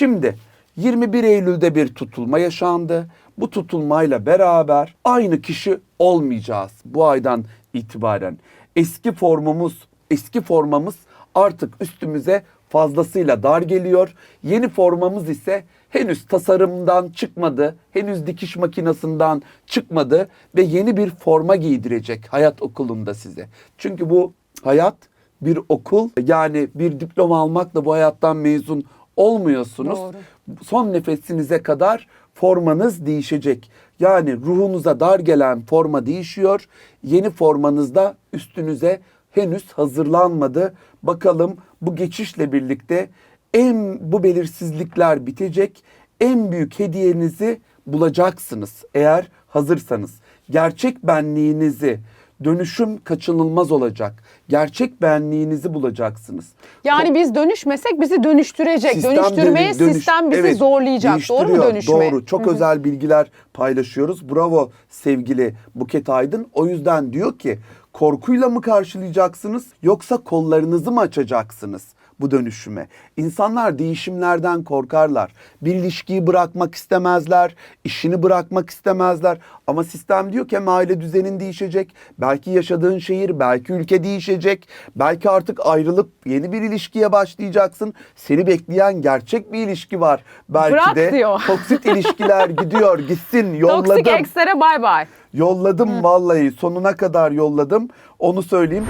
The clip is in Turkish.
Şimdi 21 Eylül'de bir tutulma yaşandı. Bu tutulmayla beraber aynı kişi olmayacağız bu aydan itibaren. Eski formumuz, eski formamız artık üstümüze fazlasıyla dar geliyor. Yeni formamız ise henüz tasarımdan çıkmadı, henüz dikiş makinesinden çıkmadı ve yeni bir forma giydirecek hayat okulunda size. Çünkü bu hayat bir okul yani bir diploma almakla bu hayattan mezun olmuyorsunuz. Doğru. Son nefesinize kadar formanız değişecek. Yani ruhunuza dar gelen forma değişiyor. Yeni formanızda üstünüze henüz hazırlanmadı. Bakalım bu geçişle birlikte en bu belirsizlikler bitecek. En büyük hediyenizi bulacaksınız eğer hazırsanız. Gerçek benliğinizi dönüşüm kaçınılmaz olacak. Gerçek benliğinizi bulacaksınız. Yani biz dönüşmesek bizi dönüştürecek. Sistem Dönüştürmeye dönü- dönüş- sistem bizi evet, zorlayacak. Doğru mu dönüşme? Doğru. Çok özel bilgiler paylaşıyoruz. Bravo sevgili Buket Aydın. O yüzden diyor ki korkuyla mı karşılayacaksınız yoksa kollarınızı mı açacaksınız? bu dönüşüme. İnsanlar değişimlerden korkarlar. Bir ilişkiyi bırakmak istemezler, işini bırakmak istemezler. Ama sistem diyor ki hem aile düzenin değişecek, belki yaşadığın şehir, belki ülke değişecek, belki artık ayrılıp yeni bir ilişkiye başlayacaksın. Seni bekleyen gerçek bir ilişki var. Belki Bırak de diyor. toksit ilişkiler gidiyor, gitsin, yolladım. Toksik eksere bay bay. Yolladım vallahi sonuna kadar yolladım. Onu söyleyeyim.